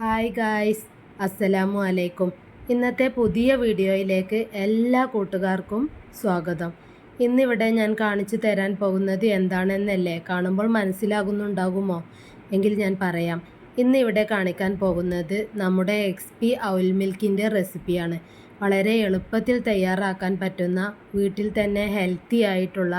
Hi guys അസ്സലാമു അലൈക്കും ഇന്നത്തെ പുതിയ വീഡിയോയിലേക്ക് എല്ലാ കൂട്ടുകാർക്കും സ്വാഗതം. ഇന്നിവിടെ ഞാൻ കാണിച്ചു തരാൻ പോകുന്നത് എന്താണെന്നല്ലേ? കാണുമ്പോൾ മനസ്സിലാകുന്നുണ്ടാകുമോ? എങ്കിൽ ഞാൻ പറയാം. ഇന്നിവിടെ കാണിക്കാൻ പോകുന്നത് നമ്മുടെ എക്സ് പി ഔൽ മിൽക്കിന്റെ റെസിപ്പിയാണ് വളരെ എളുപ്പത്തിൽ തയ്യാറാക്കാൻ പറ്റുന്ന വീട്ടിൽ തന്നെ ഹെൽത്തി ആയിട്ടുള്ള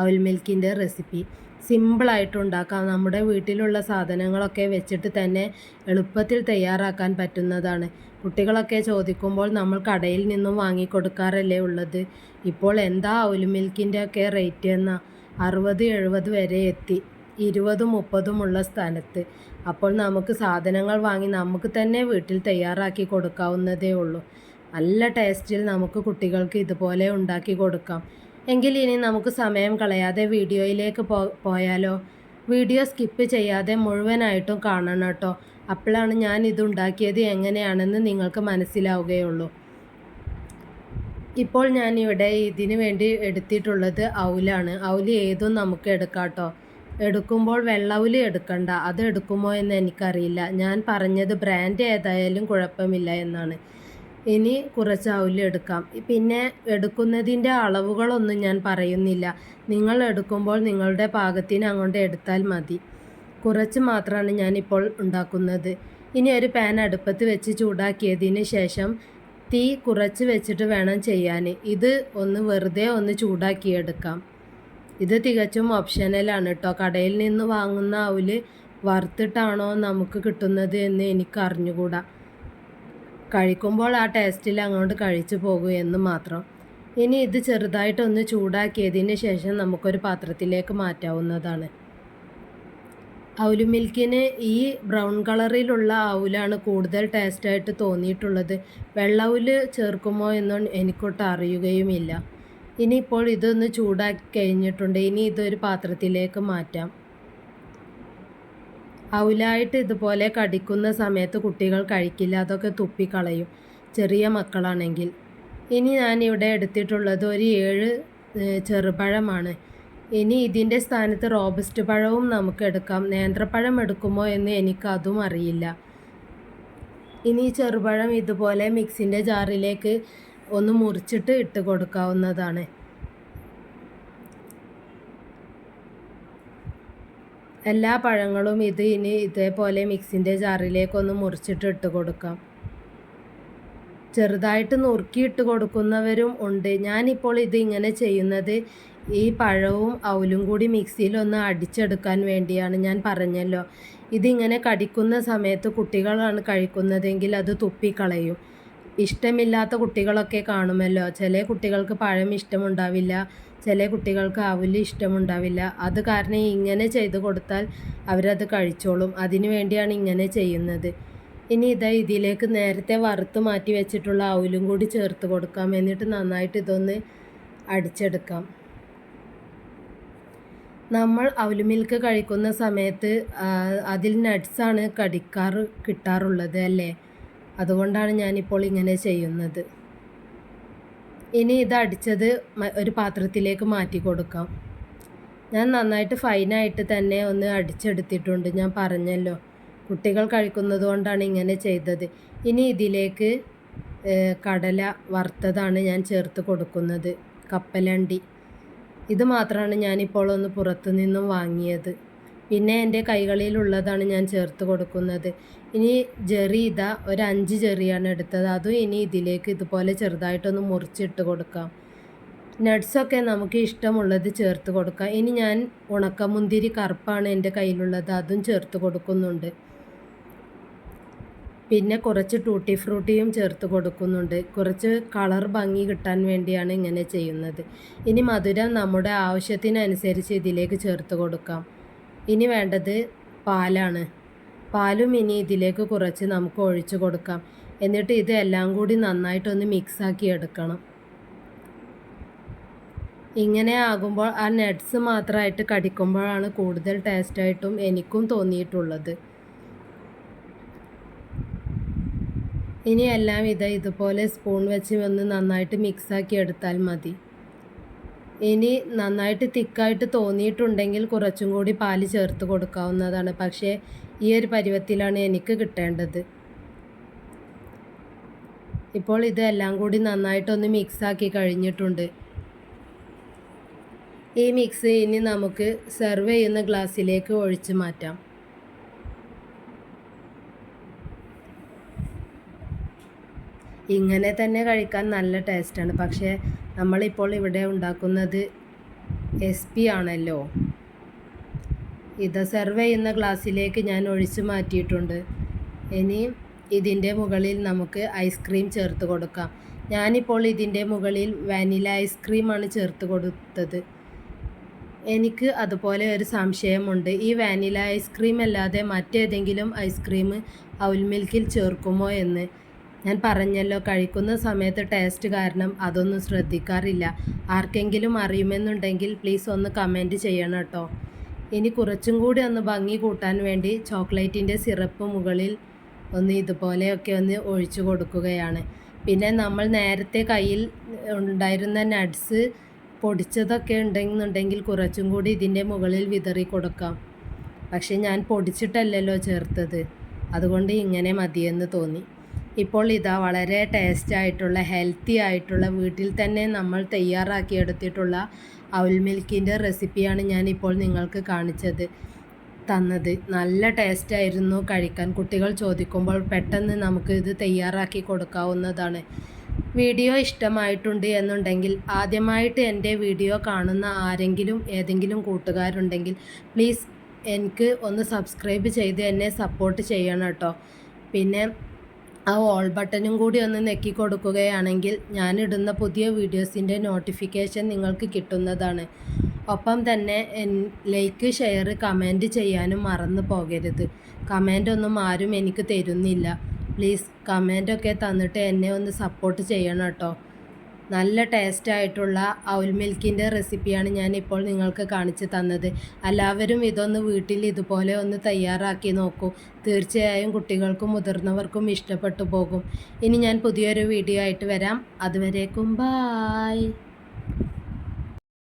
ഔൽ മിൽക്കിന്റെ റെസിപ്പി സിമ്പിളായിട്ട് ഉണ്ടാക്കാം നമ്മുടെ വീട്ടിലുള്ള സാധനങ്ങളൊക്കെ വെച്ചിട്ട് തന്നെ എളുപ്പത്തിൽ തയ്യാറാക്കാൻ പറ്റുന്നതാണ്. കുട്ടികളൊക്കെ ചോദിക്കുമ്പോൾ നമ്മൾ കടയിൽ നിന്നും വാങ്ങിക്കൊടുക്കാറല്ലേ ഉള്ളത്? ഇപ്പോൾ എന്താ ഔൽ മിൽക്കിന്റെ ഒക്കെ റേറ്റ് എന്ന അറുപത് എഴുപത് വരെ എത്തി. ഇരുപതും മുപ്പതുമുള്ള സ്ഥാനത്ത്. അപ്പോൾ നമുക്ക് സാധനങ്ങൾ വാങ്ങി നമുക്ക് തന്നെ വീട്ടിൽ തയ്യാറാക്കി കൊടുക്കാവുന്നതേ ഉള്ളൂ. നല്ല ടേസ്റ്റിൽ നമുക്ക് കുട്ടികൾക്ക് ഇതുപോലെ ഉണ്ടാക്കി കൊടുക്കാം. എങ്കിൽ ഇനി നമുക്ക് സമയം കളയാതെ വീഡിയോയിലേക്ക് പോ പോയാലോ? വീഡിയോ സ്കിപ്പ് ചെയ്യാതെ മുഴുവനായിട്ടും കാണണം കേട്ടോ. അപ്പോഴാണ് ഞാൻ ഇതുണ്ടാക്കിയത് എങ്ങനെയാണെന്ന് നിങ്ങൾക്ക് മനസ്സിലാവുകയുള്ളൂ. ഇപ്പോൾ ഞാനിവിടെ ഇതിനു വേണ്ടി എടുത്തിട്ടുള്ളത് ഔലാണ്. ഔൽ ഏതും നമുക്ക് എടുക്കാം കേട്ടോ. എടുക്കുമ്പോൾ വെള്ളൗൽ എടുക്കണ്ട. അത് എടുക്കുമോ എന്ന് എനിക്കറിയില്ല. ഞാൻ പറഞ്ഞത് ബ്രാൻഡ് ഏതായാലും കുഴപ്പമില്ല എന്നാണ്. ഇനി കുറച്ച് അവൽ എടുക്കാം. പിന്നെ എടുക്കുന്നതിന്റെ അളവുകളൊന്നും ഞാൻ പറയുന്നില്ല. നിങ്ങൾ എടുക്കുമ്പോൾ നിങ്ങളുടെ പാകത്തിന് അങ്ങോട്ട് എടുത്താൽ മതി. കുറച്ച് മാത്രമാണ് ഞാനിപ്പോൾ ഉണ്ടാക്കുന്നത്. ഇനി ഒരു പാൻ അടുപ്പത്ത് വെച്ച് ചൂടാക്കിയതിന് ശേഷം തീ കുറച്ച് വെച്ചിട്ട് വേണം ചെയ്യാൻ. ഇത് ഒന്ന് വെറുതെ ഒന്ന് ചൂടാക്കിയെടുക്കാം. ഇത് തികച്ചും ഓപ്ഷനലാണ് കേട്ടോ കടയിൽ നിന്ന് വാങ്ങുന്ന അവൽ വറുത്തിട്ടാണോ നമുക്ക് കിട്ടുന്നത് എന്ന് എനിക്ക് അറിഞ്ഞുകൂടാ കഴിക്കുമ്പോൾ ആ ടേസ്റ്റിൽ അങ്ങോട്ട് കഴിച്ചു പോകും എന്ന് മാത്രം. ഇനി ഇത് ചെറുതായിട്ടൊന്ന് ചൂടാക്കിയതിന് ശേഷം നമുക്കൊരു പാത്രത്തിലേക്ക് മാറ്റാവുന്നതാണ്. ഔലു മിൽക്കിന് ഈ ബ്രൗൺ കളറിലുള്ള ഔലാണ് കൂടുതൽ ടേസ്റ്റായിട്ട് തോന്നിയിട്ടുള്ളത്. വെള്ളൗൽ ചേർക്കുമോ എന്നും എനിക്കൊട്ട് അറിയുകയുമില്ല. ഇനിയിപ്പോൾ ഇതൊന്ന് ചൂടാക്കി കഴിഞ്ഞിട്ടുണ്ട്. ഇനി ഇതൊരു പാത്രത്തിലേക്ക് മാറ്റാം. ഔലായിട്ട് ഇതുപോലെ കടിക്കുന്ന സമയത്ത് കുട്ടികൾ കഴിക്കില്ല അതൊക്കെ തുപ്പിക്കളയും. ചെറിയ മക്കളാണെങ്കിൽ. ഇനി ഞാൻ ഇവിടെ എടുത്തിട്ടുള്ളത് ഒരു ഏഴ് ചെറുപഴമാണ്. ഇനി ഇതിന്റെ സ്ഥാനത്ത് റോബസ്റ്റ് പഴവും നമുക്ക് എടുക്കാം. നേന്ത്രപ്പഴം എടുക്കുമോ എന്ന് എനിക്ക് അതും അറിയില്ല. ഇനി ചെറുപഴം ഇതുപോലെ മിക്സിന്റെ ജാറിലേക്ക് ഒന്ന് മുറിച്ചിട്ട് ഇട്ട് കൊടുക്കാവുന്നതാണ്. എല്ലാ പഴങ്ങളും ഇത് ഇനി ഇതേപോലെ മിക്സിന്റെ ജാറിലേക്കൊന്ന് മുറിച്ചിട്ട് ഇട്ട് കൊടുക്കാം. ചെറുതായിട്ട് നുറുക്കിയിട്ട് കൊടുക്കുന്നവരും ഉണ്ട്. ഞാനിപ്പോൾ ഇത് ഇങ്ങനെ ചെയ്യുന്നത് ഈ പഴവും അവലും കൂടി മിക്സിയിലൊന്ന് അടിച്ചെടുക്കാൻ വേണ്ടിയാണ് ഞാൻ പറഞ്ഞല്ലോ. ഇതിങ്ങനെ കടിക്കുന്ന സമയത്ത് കുട്ടികളാണ് കഴിക്കുന്നതെങ്കിൽ അത് തുപ്പിക്കളയും. ഇഷ്ടമില്ലാത്ത കുട്ടികളൊക്കെ കാണുമല്ലോ. ചില കുട്ടികൾക്ക് പഴം ഇഷ്ടമുണ്ടാവില്ല. ചില കുട്ടികൾക്ക് അവൽ ഇഷ്ടമുണ്ടാവില്ല. അത് കാരണം ഇങ്ങനെ ചെയ്ത് കൊടുത്താൽ അവരത് കഴിച്ചോളും. അതിനു വേണ്ടിയാണ് ഇങ്ങനെ ചെയ്യുന്നത്. ഇനി ഇതാ ഇതിലേക്ക് നേരത്തെ വറുത്ത് മാറ്റി വെച്ചിട്ടുള്ള അവലും കൂടി ചേർത്ത് കൊടുക്കാം. എന്നിട്ട് നന്നായിട്ട് ഇതൊന്ന് അടിച്ചെടുക്കാം. നമ്മൾ അവൽ മിൽക്ക് കഴിക്കുന്ന സമയത്ത് അതിൽ നട്ട്സാണ് കടിക്കാറ് കിട്ടാറുള്ളത് അല്ലേ? അതുകൊണ്ടാണ് ഞാനിപ്പോൾ ഇങ്ങനെ ചെയ്യുന്നത്. ഇനി ഇത് അടിച്ചത് ഒരു പാത്രത്തിലേക്ക് മാറ്റി കൊടുക്കാം. ഞാൻ നന്നായിട്ട് ഫൈനായിട്ട് തന്നെ ഒന്ന് അടിച്ചെടുത്തിട്ടുണ്ട്. ഞാൻ പറഞ്ഞല്ലോ കുട്ടികൾ കഴിക്കുന്നത് കൊണ്ടാണ് ഇങ്ങനെ ചെയ്തത്. ഇനി ഇതിലേക്ക് കടല വറുത്തതാണ് ഞാൻ ചേർത്ത് കൊടുക്കുന്നത്. കപ്പലണ്ടി. ഇത് മാത്രമാണ് ഞാനിപ്പോൾ ഒന്ന് പുറത്തു നിന്നും വാങ്ങിയത്. പിന്നെ എന്റെ കൈകളിലുള്ളതാണ് ഞാൻ ചേർത്ത് കൊടുക്കുന്നത്. ഇനി ജെറി ഇതാ ഒരു അഞ്ച് ജെറിയാണ് എടുത്തത്. അതും ഇനി ഇതിലേക്ക് ഇതുപോലെ ചെറുതായിട്ടൊന്ന് മുറിച്ചിട്ട് കൊടുക്കാം. നട്ട്സൊക്കെ നമുക്ക് ഇഷ്ടമുള്ളത് ചേർത്ത് കൊടുക്കാം. ഇനി ഞാൻ ഉണക്കമുന്തിരി കറുപ്പാണ് എന്റെ കയ്യിലുള്ളത് അതും ചേർത്ത് കൊടുക്കുന്നുണ്ട്. പിന്നെ കുറച്ച് ടൂട്ടി ഫ്രൂട്ടിയും ചേർത്ത് കൊടുക്കുന്നുണ്ട്. കുറച്ച് കളർ ഭംഗി കിട്ടാൻ വേണ്ടിയാണ് ഇങ്ങനെ ചെയ്യുന്നത്. ഇനി മധുരം നമ്മുടെ ആവശ്യത്തിനനുസരിച്ച് ഇതിലേക്ക് ചേർത്ത് കൊടുക്കാം. ഇനി വേണ്ടത് പാലാണ്. പാലും ഇനി ഇതിലേക്ക് കുറച്ച് നമുക്ക് ഒഴിച്ചു കൊടുക്കാം. എന്നിട്ട് ഇതെല്ലാം കൂടി നന്നായിട്ടൊന്ന് മിക്സാക്കി എടുക്കണം. ഇങ്ങനെ ആകുമ്പോൾ ആ നട്ട്സ് മാത്രമായിട്ട് കടിക്കുമ്പോഴാണ് കൂടുതൽ ടേസ്റ്റായിട്ടും എനിക്കും തോന്നിയിട്ടുള്ളത്. ഇനി എല്ലാം ഇത് ഇതുപോലെ സ്പൂൺ വെച്ച് വന്ന് നന്നായിട്ട് മിക്സാക്കി എടുത്താൽ മതി. ഇനി നന്നായിട്ട് തിക്കായിട്ട് തോന്നിയിട്ടുണ്ടെങ്കിൽ കുറച്ചും കൂടി പാൽ ചേർത്ത് കൊടുക്കാവുന്നതാണ്. പക്ഷേ ഈ ഒരു പരുവത്തിലാണ് എനിക്ക് കിട്ടേണ്ടത്. ഇപ്പോൾ ഇതെല്ലാം കൂടി നന്നായിട്ടൊന്ന് മിക്സാക്കി കഴിഞ്ഞിട്ടുണ്ട്. ഈ മിക്സ് ഇനി നമുക്ക് സെർവ് ചെയ്യുന്ന ഗ്ലാസ്സിലേക്ക് ഒഴിച്ച് മാറ്റാം. ഇങ്ങനെ തന്നെ കഴിക്കാൻ നല്ല ടേസ്റ്റാണ്. പക്ഷേ നമ്മളിപ്പോൾ ഇവിടെ ഉണ്ടാക്കുന്നത് എസ് പി ആണല്ലോ. ഇത് സെർവ് ചെയ്യുന്ന ഗ്ലാസ്സിലേക്ക് ഞാൻ ഒഴിച്ച് മാറ്റിയിട്ടുണ്ട്. ഇനി ഇതിന്റെ മുകളിൽ നമുക്ക് ഐസ്ക്രീം ചേർത്ത് കൊടുക്കാം. ഞാനിപ്പോൾ ഇതിന്റെ മുകളിൽ വാനില ഐസ്ക്രീമാണ് ചേർത്ത് കൊടുത്തത്. എനിക്ക് അതുപോലെ ഒരു സംശയമുണ്ട്. ഈ വാനില ഐസ്ക്രീം അല്ലാതെ മറ്റേതെങ്കിലും ഐസ്ക്രീം ഔൽ മിൽക്കിൽ ചേർക്കുമോ എന്ന്? ഞാൻ പറഞ്ഞല്ലോ കഴിക്കുന്ന സമയത്ത് ടേസ്റ്റ് കാരണം അതൊന്നും ശ്രദ്ധിക്കാറില്ല. ആർക്കെങ്കിലും അറിയുമെന്നുണ്ടെങ്കിൽ പ്ലീസ് ഒന്ന് കമന്റ് ചെയ്യണം കേട്ടോ. ഇനി കുറച്ചും കൂടി ഒന്ന് ഭംഗി കൂട്ടാൻ വേണ്ടി ചോക്ലേറ്റിന്റെ സിറപ്പ് മുകളിൽ ഒന്ന് ഇതുപോലെയൊക്കെ ഒന്ന് ഒഴിച്ചു കൊടുക്കുകയാണ്. പിന്നെ നമ്മൾ നേരത്തെ കയ്യിൽ ഉണ്ടായിരുന്ന നട്ട്സ് പൊടിച്ചതൊക്കെ ഉണ്ടെന്നുണ്ടെങ്കിൽ കുറച്ചും കൂടി ഇതിന്റെ മുകളിൽ വിതറി കൊടുക്കാം. പക്ഷേ ഞാൻ പൊടിച്ചിട്ടല്ലല്ലോ ചേർത്തത്. അതുകൊണ്ട് ഇങ്ങനെ മതിയെന്ന് തോന്നി. ഇപ്പോൾ ഇതാ വളരെ ടേസ്റ്റ് ആയിട്ടുള്ള ഹെൽത്തി ആയിട്ടുള്ള വീട്ടിൽ തന്നെ നമ്മൾ തയ്യാറാക്കിയെടുത്തിട്ടുള്ള അവൽ മിൽക്കിന്റെ റെസിപ്പിയാണ് ഞാനിപ്പോൾ നിങ്ങൾക്ക് കാണിച്ചത് തന്നത്. നല്ല ടേസ്റ്റ് ആയിരുന്നു കഴിക്കാൻ. കുട്ടികൾ ചോദിക്കുമ്പോൾ പെട്ടെന്ന് നമുക്ക് ഇത് തയ്യാറാക്കി കൊടുക്കാവുന്നതാണ്. വീഡിയോ ഇഷ്ടമായിട്ടുണ്ട് എന്നുണ്ടെങ്കിൽ ആദ്യമായിട്ട് എന്റെ വീഡിയോ കാണുന്ന ആരെങ്കിലും ഏതെങ്കിലും കൂട്ടുകാരുണ്ടെങ്കിൽ പ്ലീസ് എനിക്ക് ഒന്ന് സബ്സ്ക്രൈബ് ചെയ്ത് എന്നെ സപ്പോർട്ട് ചെയ്യണം കേട്ടോ. പിന്നെ ആ ഓൾ ബട്ടനും കൂടി ഒന്ന് നെക്കി കൊടുക്കുകയാണെങ്കിൽ ഞാനിടുന്ന പുതിയ വീഡിയോസിന്റെ നോട്ടിഫിക്കേഷൻ നിങ്ങൾക്ക് കിട്ടുന്നതാണ്. ഒപ്പം തന്നെ ലൈക്ക് ഷെയർ കമന്റ് ചെയ്യാനും മറന്നു പോകരുത്. കമന്റ് ഒന്നും ആരും എനിക്ക് തരുന്നില്ല. പ്ലീസ് കമന്റൊക്കെ തന്നിട്ട് എന്നെ ഒന്ന് സപ്പോർട്ട് ചെയ്യണം കേട്ടോ. നല്ല ടേസ്റ്റ് ആയിട്ടുള്ള ഔൽ മിൽക്കിന്റെ റെസിപ്പിയാണ് ഞാൻ ഇപ്പോൾ നിങ്ങൾക്ക് കാണിച്ചു തന്നത്. എല്ലാവരും ഇതൊന്ന് വീട്ടിൽ ഇതുപോലെ ഒന്ന് തയ്യാറാക്കി നോക്കൂ. തീർച്ചയായും കുട്ടികൾക്കും മുതിർന്നവർക്കും ഇഷ്ടപ്പെട്ടു പോകും. ഇനി ഞാൻ പുതിയൊരു വീഡിയോ ആയിട്ട് വരാം. അതുവരേക്കും ബായ്.